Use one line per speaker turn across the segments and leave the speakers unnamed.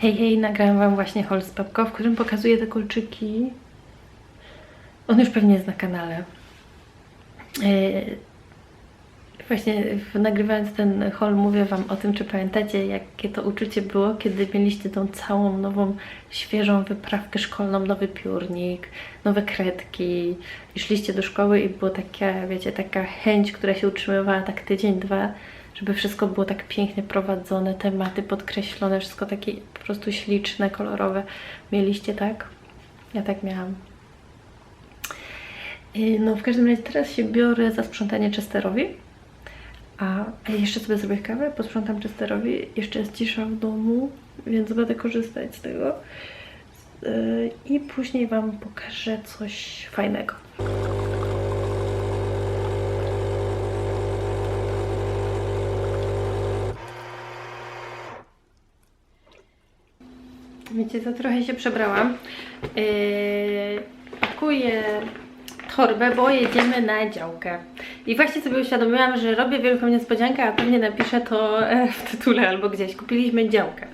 Hej, hej, nagrałam Wam właśnie haul z Pepko, w którym pokazuję te kolczyki. On już pewnie jest na kanale. Właśnie nagrywając ten haul mówię Wam o tym, czy pamiętacie, jakie to uczucie było, kiedy mieliście tą całą nową, świeżą wyprawkę szkolną, nowy piórnik, nowe kredki i szliście do szkoły i było taka, wiecie, taka chęć, która się utrzymywała tak tydzień, dwa, żeby wszystko było tak pięknie prowadzone, tematy podkreślone, wszystko takie po prostu śliczne, kolorowe. Mieliście tak? Ja tak miałam. Yy, No w każdym razie teraz się biorę za sprzątanie Chesterowi. A jeszcze sobie zrobię kawę, posprzątam Chesterowi. Jeszcze jest cisza w domu, więc będę korzystać z tego. Yy, I później Wam pokażę coś fajnego. Wiecie co, trochę się przebrałam. Yy, pakuję torbę, bo jedziemy na działkę. I właśnie sobie uświadomiłam, że robię wielką niespodziankę, a pewnie napiszę to e, w tytule albo gdzieś. Kupiliśmy działkę.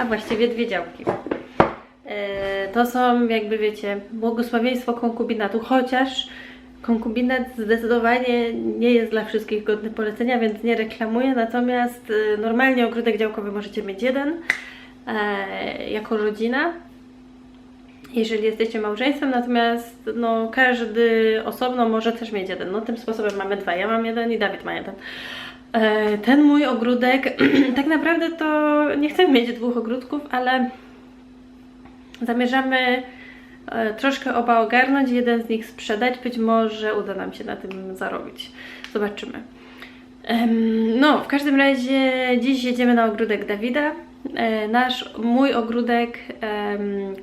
A właściwie dwie działki. E, To są jakby wiecie, błogosławieństwo konkubinatu, chociaż konkubinat zdecydowanie nie jest dla wszystkich godny polecenia, więc nie reklamuję. Natomiast e, normalnie ogródek działkowy możecie mieć jeden jako rodzina jeżeli jesteście małżeństwem, natomiast no, każdy osobno może też mieć jeden. No tym sposobem mamy dwa. Ja mam jeden i Dawid ma jeden. E, Ten mój ogródek, tak naprawdę to nie chcemy mieć dwóch ogródków, ale zamierzamy e, troszkę oba ogarnąć, jeden z nich sprzedać. Być może uda nam się na tym zarobić. Zobaczymy. No, w każdym razie dziś jedziemy na ogródek Dawida. E, Nasz, mój ogródek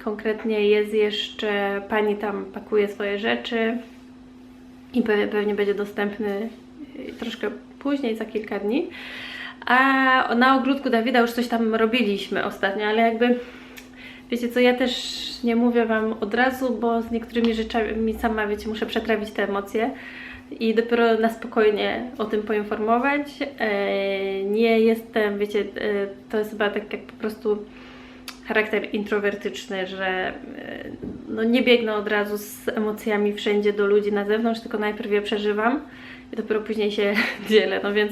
konkretnie jest jeszcze, pani tam pakuje swoje rzeczy i pe- pewnie będzie dostępny y, troszkę później, za kilka dni. A na ogródku Dawida już coś tam robiliśmy ostatnio, ale jakby wiecie co, ja też nie mówię Wam od razu, bo z niektórymi rzeczami sama, wiecie, muszę przetrawić te emocje i dopiero na spokojnie o tym poinformować. E, Nie jestem, wiecie, e, to jest chyba tak jak po prostu charakter introwertyczny, że e, no nie biegnę od razu z emocjami wszędzie do ludzi na zewnątrz, tylko najpierw je przeżywam i dopiero później się dzielę. No więc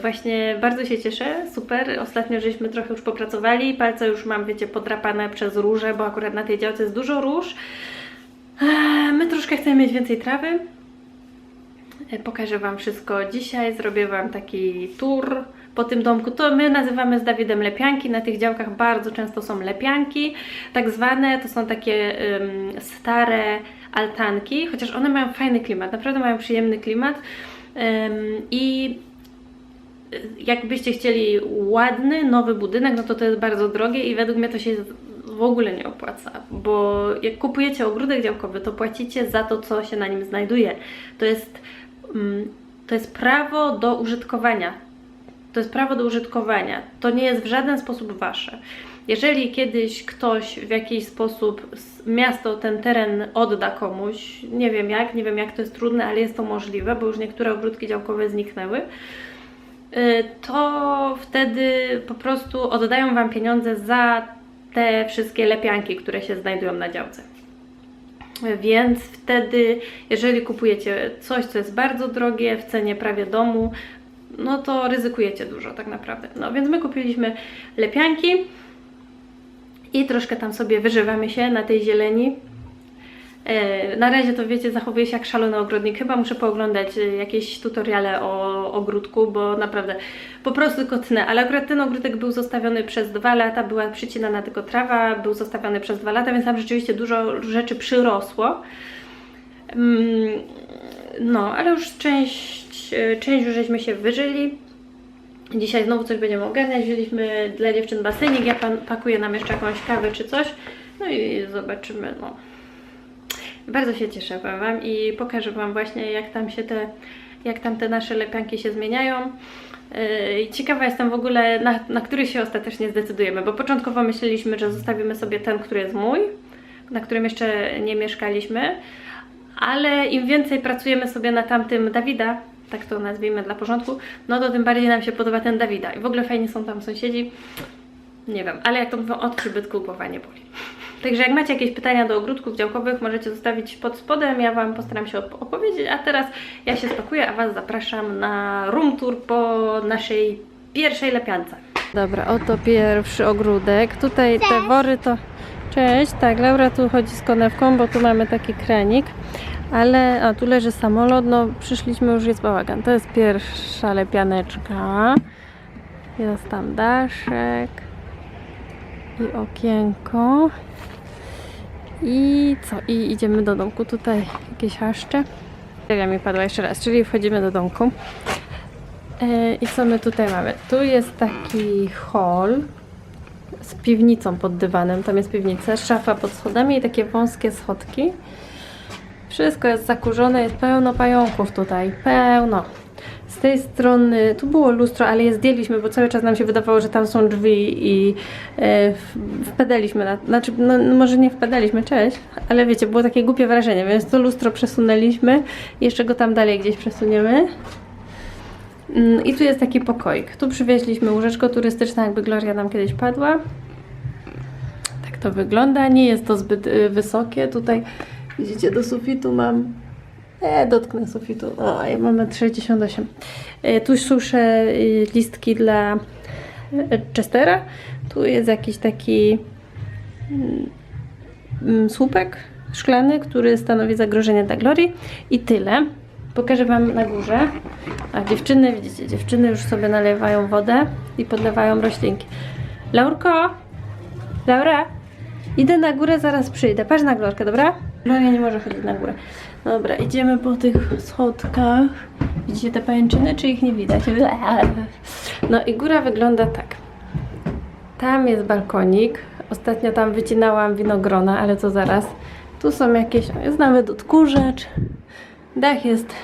właśnie bardzo się cieszę, super. Ostatnio żeśmy trochę już popracowali, palce już mam, wiecie, podrapane przez róże, bo akurat na tej działce jest dużo róż. My troszkę chcemy mieć więcej trawy. E, Pokażę Wam wszystko dzisiaj, zrobię Wam taki tour po tym domku. To my nazywamy z Dawidem lepianki. Na tych działkach bardzo często są lepianki, tak zwane. To są takie ym, stare altanki, chociaż one mają fajny klimat, naprawdę mają przyjemny klimat. Ym, I y, jakbyście chcieli ładny, nowy budynek, no to to jest bardzo drogie i według mnie to się w ogóle nie opłaca, bo jak kupujecie ogródek działkowy, to płacicie za to, co się na nim znajduje. To jest, to jest prawo do użytkowania. To jest prawo do użytkowania. To nie jest w żaden sposób wasze. Jeżeli kiedyś ktoś w jakiś sposób miasto ten teren odda komuś, nie wiem jak, nie wiem jak to jest trudne, ale jest to możliwe, bo już niektóre ogródki działkowe zniknęły, y, to wtedy po prostu oddają Wam pieniądze za te wszystkie lepianki, które się znajdują na działce. Więc wtedy, jeżeli kupujecie coś, co jest bardzo drogie, w cenie prawie domu, no to ryzykujecie dużo tak naprawdę. No więc my kupiliśmy lepianki i troszkę tam sobie wyżywamy się na tej zieleni. E, Na razie to wiecie, zachowuję się jak szalony ogrodnik. Chyba muszę pooglądać e, jakieś tutoriale o ogródku, bo naprawdę po prostu kotnę. Ale akurat ten ogródek był zostawiony przez dwa lata, była przycinana tylko trawa, był zostawiony przez dwa lata, więc tam rzeczywiście dużo rzeczy przyrosło. Mm, No, ale już część, e, część już żeśmy się wyżyli. Dzisiaj znowu coś będziemy ogarniać. Wzięliśmy dla dziewczyn basenik, ja pan, pakuję nam jeszcze jakąś kawę czy coś. No i zobaczymy, no. Bardzo się cieszę Wam i pokażę Wam właśnie jak tam się te, jak tam te nasze lepianki się zmieniają. Yy, ciekawa jestem w ogóle, na, na który się ostatecznie zdecydujemy, bo początkowo myśleliśmy, że zostawimy sobie ten, który jest mój, na którym jeszcze nie mieszkaliśmy, ale im więcej pracujemy sobie na tamtym Dawida, tak to nazwijmy dla porządku, no to tym bardziej nam się podoba ten Dawida. I w ogóle fajnie są tam sąsiedzi. Nie wiem, ale jak to mówią, od przybytku głowa nie boli. Także jak macie jakieś pytania do ogródków działkowych, możecie zostawić pod spodem, ja Wam postaram się op- opowiedzieć, a teraz ja się spakuję, a Was zapraszam na room tour po naszej pierwszej lepiance. Dobra, oto pierwszy ogródek. Tutaj te wory to... Cześć, tak, Laura tu chodzi z konewką, bo tu mamy taki kranik, ale... A, tu leży samolot, no przyszliśmy, już jest bałagan. To jest pierwsza lepianeczka. Jest tam daszek i okienko. I co? I idziemy do domku. Tutaj jakieś haszcze. Ja mi padła jeszcze raz, czyli wchodzimy do domku. E, I co my tutaj mamy? Tu jest taki hall z piwnicą pod dywanem. Tam jest piwnica, szafa pod schodami i takie wąskie schodki. Wszystko jest zakurzone, jest pełno pająków tutaj. Pełno. Z tej strony, tu było lustro, ale je zdjęliśmy, bo cały czas nam się wydawało, że tam są drzwi i e, wpadaliśmy na, znaczy, no, no może nie wpadaliśmy, cześć, ale wiecie, było takie głupie wrażenie, więc to lustro przesunęliśmy, jeszcze go tam dalej gdzieś przesuniemy. Mm, I tu jest taki pokoik. Tu przywieźliśmy łóżeczko turystyczne, jakby Gloria nam kiedyś padła. Tak to wygląda. Nie jest to zbyt y, wysokie. Tutaj widzicie, do sufitu mam. E, dotknę sufitu. O, ja mam 1,68 e, Tu suszę y, listki dla e, Chestera. Tu jest jakiś taki mm, mm, słupek szklany, który stanowi zagrożenie dla Glorii. I tyle. Pokażę Wam na górze. A dziewczyny, widzicie, dziewczyny już sobie nalewają wodę i podlewają roślinki. Laurko! Laura! Idę na górę, zaraz przyjdę. Patrz na Glorkę, dobra? Gloria nie może chodzić na górę. Dobra, idziemy po tych schodkach. Widzicie te pajęczyny, czy ich nie widać? No i góra wygląda tak. Tam jest balkonik. Ostatnio tam wycinałam winogrona, ale to zaraz. Tu są jakieś, jest nawet odkurzacz. Dach jest,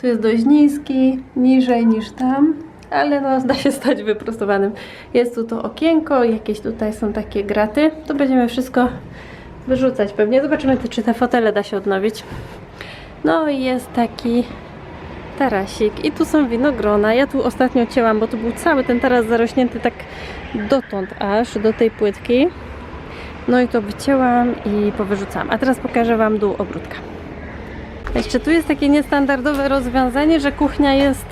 tu jest dość niski, niżej niż tam, ale no da się stać wyprostowanym. Jest tu to okienko, jakieś tutaj są takie graty. To będziemy wszystko wyrzucać pewnie. Zobaczymy, czy te fotele da się odnowić. No i jest taki tarasik i tu są winogrona. Ja tu ostatnio cięłam, bo tu był cały ten taras zarośnięty tak dotąd aż do tej płytki. No i to wycięłam i powyrzucałam. A teraz pokażę Wam dół ogródka. Jeszcze tu jest takie niestandardowe rozwiązanie, że kuchnia jest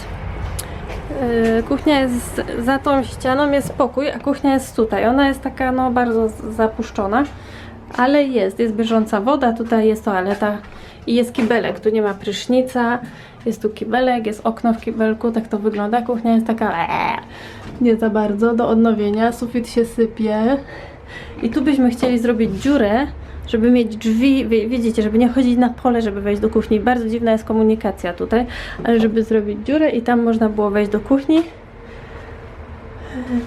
yy, kuchnia jest za tą ścianą, jest spokój, a kuchnia jest tutaj. Ona jest taka no bardzo zapuszczona, ale jest, jest bieżąca woda, tutaj jest toaleta i jest kibelek, tu nie ma prysznica, jest tu kibelek, jest okno w kibelku, tak to wygląda. Kuchnia jest taka eee, nie za bardzo do odnowienia, sufit się sypie. I tu byśmy chcieli zrobić dziurę, żeby mieć drzwi, widzicie, żeby nie chodzić na pole, żeby wejść do kuchni. Bardzo dziwna jest komunikacja tutaj, ale żeby zrobić dziurę i tam można było wejść do kuchni.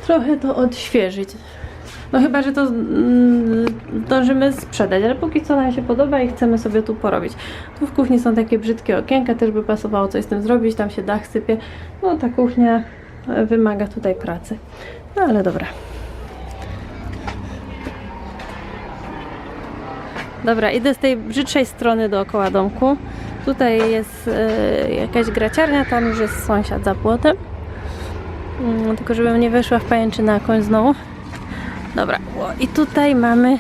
Trochę to odświeżyć. No chyba, że to mm, zdążymy sprzedać, ale póki co nam się podoba i chcemy sobie tu porobić. Tu w kuchni są takie brzydkie okienka, też by pasowało coś z tym zrobić, tam się dach sypie. No ta kuchnia e, wymaga tutaj pracy. No ale dobra. Dobra, idę z tej brzydszej strony dookoła domku. Tutaj jest e, jakaś graciarnia, tam już jest sąsiad za płotem. Mm, tylko żebym nie weszła w pajęczynę jakąś znowu. Dobra, i tutaj mamy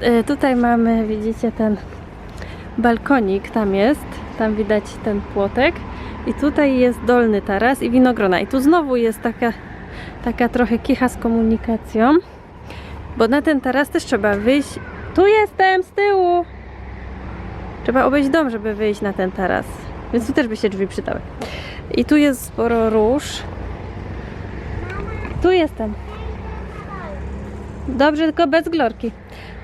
e, tutaj mamy, widzicie ten balkonik, tam jest, tam widać ten płotek. I tutaj jest dolny taras i winogrona. I tu znowu jest taka, taka trochę kicha z komunikacją, bo na ten taras też trzeba wyjść, tu jestem, z tyłu! Trzeba obejść dom, żeby wyjść na ten taras, więc tu też by się drzwi przydały. I tu jest sporo róż. Tu jestem Dobrze, tylko bez glorki.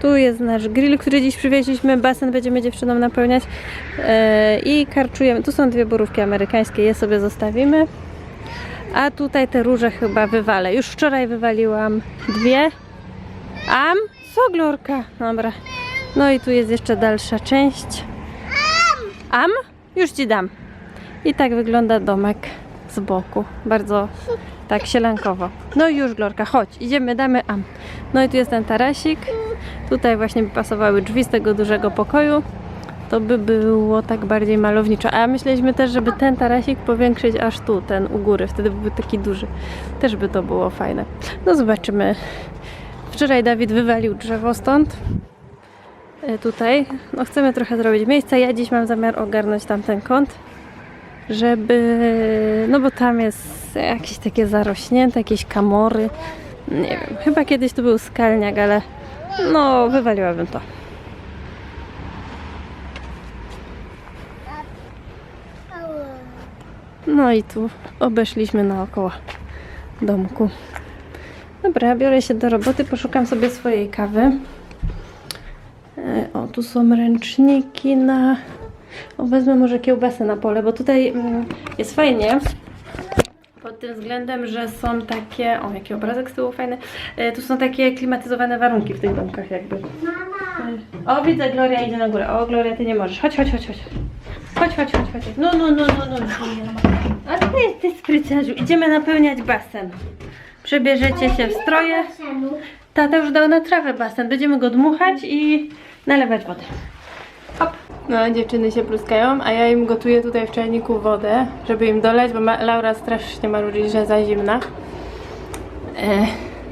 Tu jest nasz grill, który dziś przywieźliśmy. Basen będziemy dziewczynom napełniać. E, I karczujemy. Tu są dwie borówki amerykańskie, je sobie zostawimy. A tutaj te róże chyba wywalę. Już wczoraj wywaliłam dwie. Am? Co glorka? Dobra. No i tu jest jeszcze dalsza część. Am? Już ci dam. I tak wygląda domek z boku. Bardzo tak sielankowo. No już Glorka, chodź, idziemy, damy am. No i tu jest ten tarasik. Tutaj właśnie by pasowały drzwi z tego dużego pokoju. to by było tak bardziej malowniczo. A myśleliśmy też, żeby ten tarasik powiększyć aż tu, ten u góry, wtedy byłby taki duży. Też by to było fajne. No zobaczymy. Wczoraj Dawid wywalił drzewo stąd. E, Tutaj. No chcemy trochę zrobić miejsca. Ja dziś mam zamiar ogarnąć tamten kąt, żeby... No bo tam jest jakieś takie zarośnięte, jakieś kamory. Nie wiem. Chyba kiedyś tu był skalniak, ale no wywaliłabym to. No i tu obeszliśmy naokoło domku. Dobra, biorę się do roboty, poszukam sobie swojej kawy. E, O, tu są ręczniki na... O, wezmę może kiełbasę na pole, bo tutaj mm, jest fajnie. Pod tym względem, że są takie... O, jaki obrazek z tyłu fajny. E, Tu są takie klimatyzowane warunki w tych domkach jakby. O, widzę, Gloria idzie na górę. O, Gloria, ty nie możesz. Chodź, chodź, chodź, chodź. Chodź, chodź, chodź, chodź. No, no, no, no, no. A ty, ty spryciarzu, idziemy napełniać basen. Przebierzecie się w stroje. Tata już dał na trawę basen. Będziemy go dmuchać i nalewać wodę. No, dziewczyny się pluskają, a ja im gotuję tutaj w czajniku wodę, żeby im doleć, bo Laura strasznie marudzi, że za zimna. E,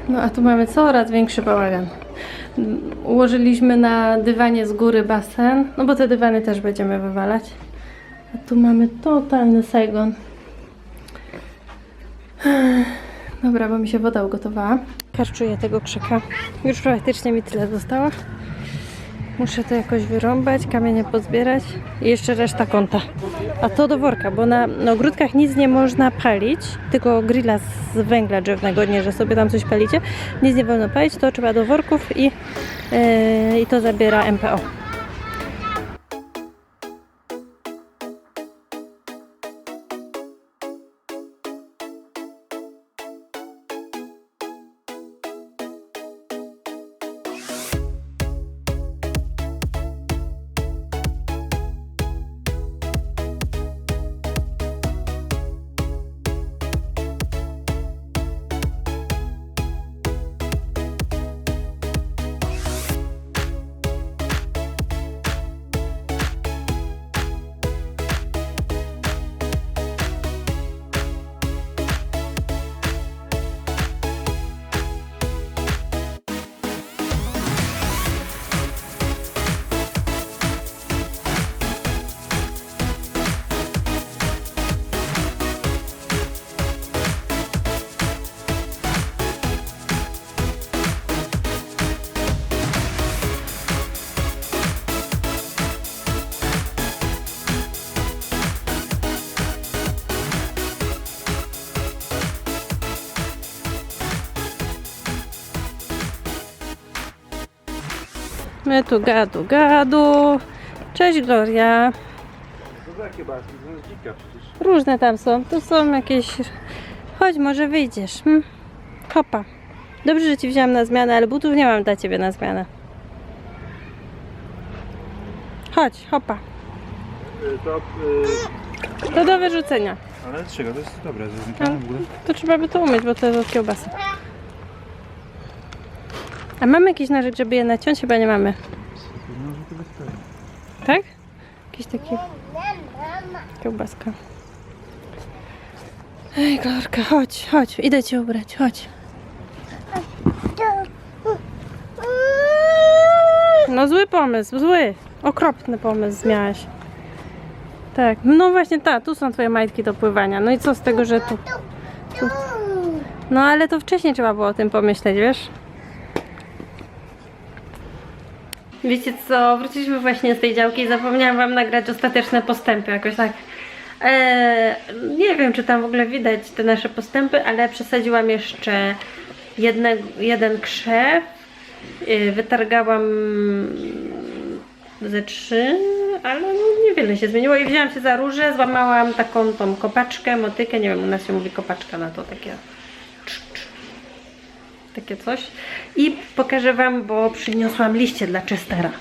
no, a tu mamy coraz większy bałagan. Ułożyliśmy na dywanie z góry basen, no bo te dywany też będziemy wywalać. A tu mamy totalny Saigon. Dobra, bo mi się woda ugotowała. Karczuję tego krzyka. Już praktycznie mi tyle zostało. Muszę to jakoś wyrąbać, kamienie pozbierać i jeszcze reszta kąta. A to do worka, bo na, na ogródkach nic nie można palić, tylko grilla z węgla drzewnego, nie, że sobie tam coś palicie. Nic nie wolno palić, to trzeba do worków i, yy, i to zabiera MPO. My tu gadu, gadu. Cześć Gloria.
To za kiełbaski, to jest dzika przecież.
Różne tam są. Tu są jakieś... Chodź, może wyjdziesz. Hm? Hopa. Dobrze, że ci wziąłam na zmianę, ale butów nie mam dla ciebie na zmianę. Chodź, hopa.
Y, To, y,
To do wyrzucenia.
ale czego? To jest dobre, to znikamy w ogóle.
To trzeba by to umyć, bo to jest od kiełbasy. A mamy jakiś nożyk, żeby je naciąć? Chyba nie mamy. Tak? Jakiś taki... Kiełbaska. Ej, Glorka, chodź, chodź. Idę cię ubrać, chodź. No zły pomysł, zły. Okropny pomysł miałaś. Tak, no właśnie ta, tu są twoje majtki do pływania. No i co z tego, że tu... tu... No ale to wcześniej trzeba było o tym pomyśleć, wiesz? Wiecie co, wróciliśmy właśnie z tej działki i zapomniałam wam nagrać ostateczne postępy jakoś tak. Eee, nie wiem, czy tam w ogóle widać te nasze postępy, ale przesadziłam jeszcze jedne, jeden krzew. Yy, wytargałam ze trzy, ale no niewiele się zmieniło i wzięłam się za różę, złamałam taką tą kopaczkę, motykę, nie wiem, u nas się mówi kopaczka na to, takie takie coś. I pokażę Wam, bo przyniosłam liście dla Chestera.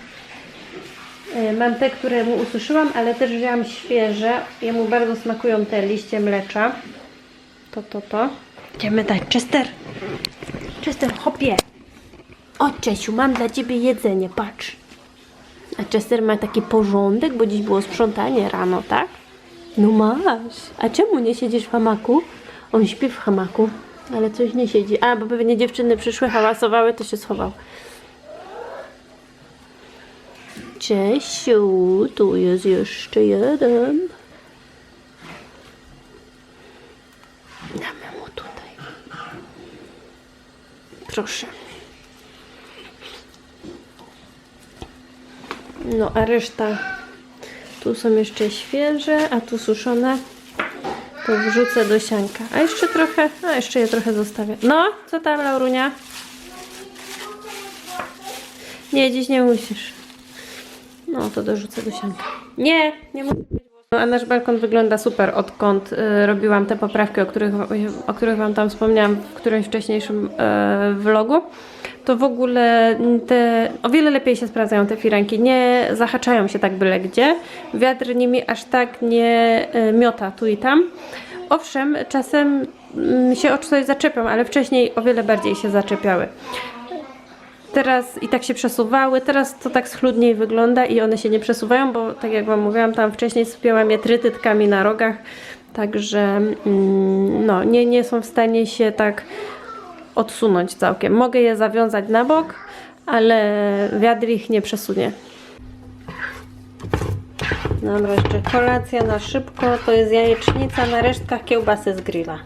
E, Mam te, które mu ususzyłam, ale też wzięłam świeże. Jemu bardzo smakują te liście mlecza. To, to, to. Idziemy dać. Chester! Chester, hopie! O, Czesiu, mam dla Ciebie jedzenie, patrz. A Chester ma taki porządek, bo dziś było sprzątanie rano, tak? No masz. A czemu nie siedzisz w hamaku? On śpi w hamaku, ale coś nie siedzi. A, bo pewnie dziewczyny przyszły, hałasowały, to się schował. Czesiu, tu jest jeszcze jeden. Damy mu tutaj. Proszę. No, a reszta tu są jeszcze świeże, a tu suszone. To wrzucę do sianka. A jeszcze trochę, a jeszcze je trochę zostawię. No, co tam, Laurunia? Nie, dziś nie musisz. No, to dorzucę do sianka. Nie, nie muszę. No, a nasz balkon wygląda super, odkąd y, robiłam te poprawki, o których, o których Wam tam wspomniałam w którymś wcześniejszym y, vlogu. To w ogóle te, o wiele lepiej się sprawdzają te firanki. Nie zahaczają się tak byle gdzie. Wiatr nimi aż tak nie y, miota tu i tam. Owszem, czasem mm, się o coś zaczepią, ale wcześniej o wiele bardziej się zaczepiały. Teraz i tak się przesuwały, teraz to tak schludniej wygląda i one się nie przesuwają, bo tak jak Wam mówiłam, tam wcześniej spięłam je trytytkami na rogach, także mm, no, nie, nie są w stanie się tak odsunąć całkiem. Mogę je zawiązać na bok, ale wiatr ich nie przesunie. Dobra, jeszcze kolacja na szybko, to jest jajecznica na resztkach kiełbasy z grilla.